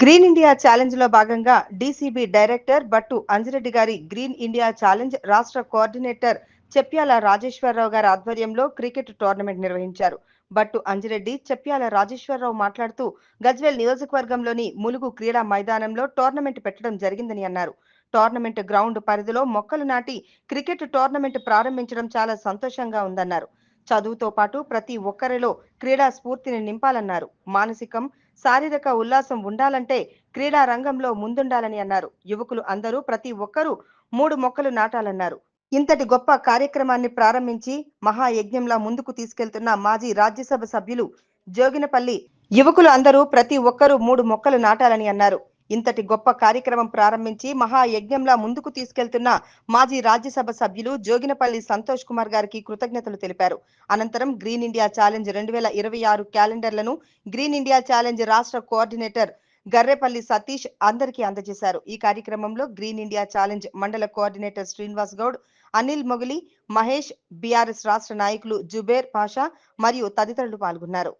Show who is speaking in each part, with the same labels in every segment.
Speaker 1: Green India ఛాలెంజ్లో భాగంగా DCB director Battu Anjireddy గారి green India challenge రాష్ట్ర కోఆర్డినేటర్ చెప్యాల రాజేశ్వరరావు గారి ఆధ్వర్యంలో క్రికెట్ టోర్నమెంట్ నిర్వహించారు. బట్టు అంజిరెడ్డి చెప్యాల రాజేశ్వరరావు మాట్లాడుతూ గజ్వేల్ నియోజకవర్గంలోని ములుగు క్రీడా మైదానంలో టోర్నమెంట్ పెట్టడం జరిగిందని అన్నారు. టోర్నమెంట్ గ్రౌండ్ పరిధిలో మొక్కలు నాటి క్రికెట్ టోర్నమెంట్ ప్రారంభించడం చాలా సంతోషంగా ఉందన్నారు. చదువుతో పాటు ప్రతి ఒక్కరిలో క్రీడా స్ఫూర్తిని నింపాలన్నారు. మానసికం శారీరక ఉల్లాసం ఉండాలంటే క్రీడా రంగంలో ముందుండాలని అన్నారు. యువకులు అందరూ ప్రతి ఒక్కరూ మూడు మొక్కలు నాటాలన్నారు. ఇంతటి గొప్ప కార్యక్రమాన్ని ప్రారంభించి మహాయజ్ఞంలా ముందుకు తీసుకెళ్తున్న మాజీ రాజ్యసభ సభ్యులు జోగినపల్లి. యువకులు అందరూ ప్రతి ఒక్కరూ మూడు మొక్కలు నాటాలని అన్నారు. ఇంతటి గొప్ప కార్యక్రమం ప్రారంభించి మహాయజ్ఞంలా ముందుకు తీసుకెళ్తున్న మాజీ రాజ్యసభ సభ్యులు జోగినపల్లి సంతోష్ కుమార్ గారికి కృతజ్ఞతలు తెలిపారు. అనంతరం గ్రీన్ ఇండియా ఛాలెంజ్ రెండు వేల ఇరవై ఆరు క్యాలెండర్లను గ్రీన్ ఇండియా ఛాలెంజ్ రాష్ట్ర కోఆర్డినేటర్ గర్రెపల్లి సతీష్ అందరికీ అందజేశారు. ఈ కార్యక్రమంలో గ్రీన్ ఇండియా ఛాలెంజ్ మండల కోఆర్డినేటర్ శ్రీనివాస్ గౌడ్ అనిల్ మొగిలి మహేష్ బీఆర్ఎస్ రాష్ట్ర నాయకులు జుబేర్ పాషా మరియు తదితరులు పాల్గొన్నారు.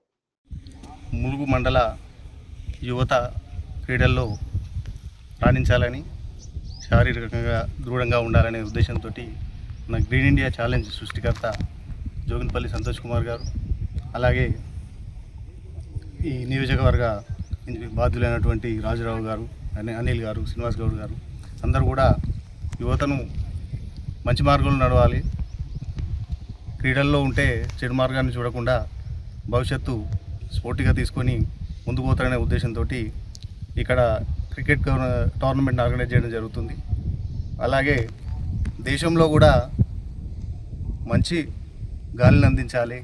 Speaker 2: ములుగు మండల యువత క్రీడల్లో రాణించాలని శారీరకంగా దృఢంగా ఉండాలనే ఉద్దేశంతో మన గ్రీన్ ఇండియా ఛాలెంజ్ సృష్టికర్త జోగినపల్లి సంతోష్ కుమార్ గారు అలాగే ఈ నియోజకవర్గ బాధ్యులైనటువంటి రాజురావు గారు అనిల్ గారు శ్రీనివాస్ గౌడ్ గారు అందరూ కూడా యువతను మంచి మార్గంలో నడవాలి. క్రీడల్లో ఉంటే చెడు మార్గాన్ని చూడకుండా భవిష్యత్తు స్పోర్టిగా తీసుకొని ముందుకు పోతారనే ఉద్దేశంతో ఇక్కడ క్రికెట్ టోర్నమెంట్ ఆర్గనైజ్ చేయడం జరుగుతుంది. అలాగే దేశంలో కూడా మంచి గాలిని అందించాలి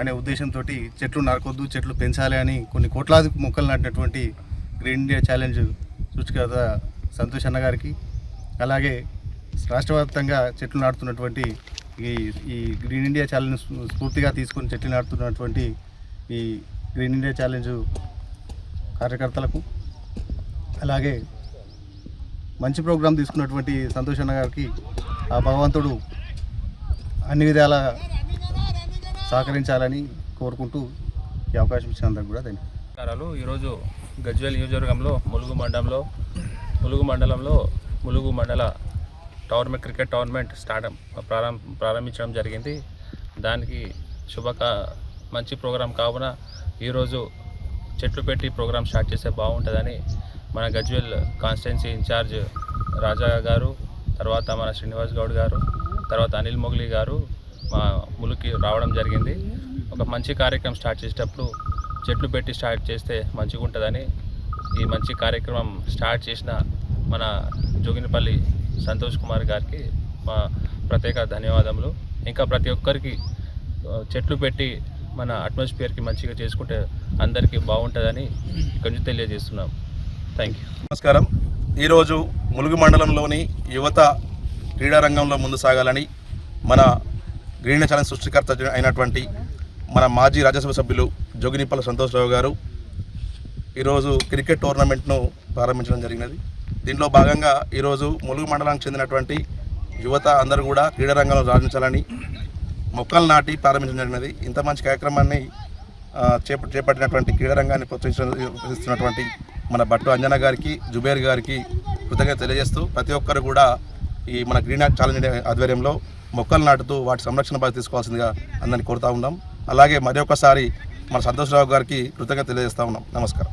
Speaker 2: అనే ఉద్దేశంతో చెట్లు నరకొద్దు చెట్లు పెంచాలి అని కొన్ని కోట్లాది మొక్కలు నాటినటువంటి గ్రీన్ ఇండియా ఛాలెంజ్ సృష్టికర్త సంతోష్ అన్న గారికి అలాగే రాష్ట్ర వ్యాప్తంగా చెట్లు నాటుతున్నటువంటి ఈ ఈ గ్రీన్ ఇండియా ఛాలెంజ్ స్ఫూర్తిగా తీసుకొని చెట్లు నాటుతున్నటువంటి ఈ గ్రీన్ ఇండియా ఛాలెంజ్ కార్యకర్తలకు అలాగే మంచి ప్రోగ్రాం తీసుకున్నటువంటి సంతోష్ అన్న గారికి ఆ భగవంతుడు అన్ని విధాల సహకరించాలని కోరుకుంటూ ఈ అవకాశం ఇచ్చినందుకు కూడా ధన్యవాదాలు.
Speaker 3: ఈరోజు గజ్వేల్ నియోజకవర్గంలో ములుగు మండలంలో ములుగు మండలంలో ములుగు మండల టోర్నమెంట్ క్రికెట్ టోర్నమెంట్ స్టార్ట్ ప్రారంభ ప్రారంభించడం జరిగింది. దానికి శుభక మంచి ప్రోగ్రాం కావున ఈరోజు చెట్లు పెట్టి ప్రోగ్రాం స్టార్ట్ చేస్తే బాగుంటుందని మన గజ్వెల్ కాన్స్టిట్యున్సీ ఇన్ఛార్జ్ రాజా గారు తర్వాత మన శ్రీనివాస్ గౌడ్ గారు తర్వాత అనిల్ మొగ్లీ గారు మా ములుకి రావడం జరిగింది. ఒక మంచి కార్యక్రమం స్టార్ట్ చేసేటప్పుడు చెట్లు పెట్టి స్టార్ట్ చేస్తే మంచిగా ఉంటుందని ఈ మంచి కార్యక్రమం స్టార్ట్ చేసిన మన జోగినపల్లి సంతోష్ కుమార్ గారికి మా ప్రత్యేక ధన్యవాదములు. ఇంకా ప్రతి ఒక్కరికి చెట్లు పెట్టి మన అట్మాస్ఫియర్కి మంచిగా చేసుకుంటే అందరికీ బాగుంటుందని కొంచెం తెలియజేస్తున్నాం. థ్యాంక్ యూ
Speaker 4: నమస్కారం. ఈరోజు ములుగు మండలంలోని యువత క్రీడారంగంలో ముందు సాగాలని మన గ్రీన్ ఛాలెంజ్ సృష్టికర్త అయినటువంటి మన మాజీ రాజ్యసభ సభ్యులు జోగినిపల్లి సంతోషరావు గారు ఈరోజు క్రికెట్ టోర్నమెంట్ను ప్రారంభించడం జరిగినది. దీంట్లో భాగంగా ఈరోజు ములుగు మండలానికి చెందినటువంటి యువత అందరూ కూడా క్రీడారంగంలో రాణించాలని మొక్కలు నాటి ప్రారంభించడం జరిగినది. ఇంత మంచి కార్యక్రమాన్ని చేప చేపట్టినటువంటి క్రీడారంగాన్ని ప్రోత్సహిస్తున్నటువంటి మన భట్టు అంజన గారికి జుబేర్ గారికి కృతజ్ఞత తెలియజేస్తూ ప్రతి ఒక్కరు కూడా ఈ మన గ్రీన్ ఛాలెంజ్ ఆధ్వర్యంలో మొక్కలు నాటుతూ వాటి సంరక్షణ బాధ్యత తీసుకోవాల్సిందిగా అందరిని కోరుతా ఉన్నాం. అలాగే మరి ఒకసారి మన సంతోష్రావు గారికి కృతజ్ఞత తెలియజేస్తా ఉన్నాం. నమస్కారం.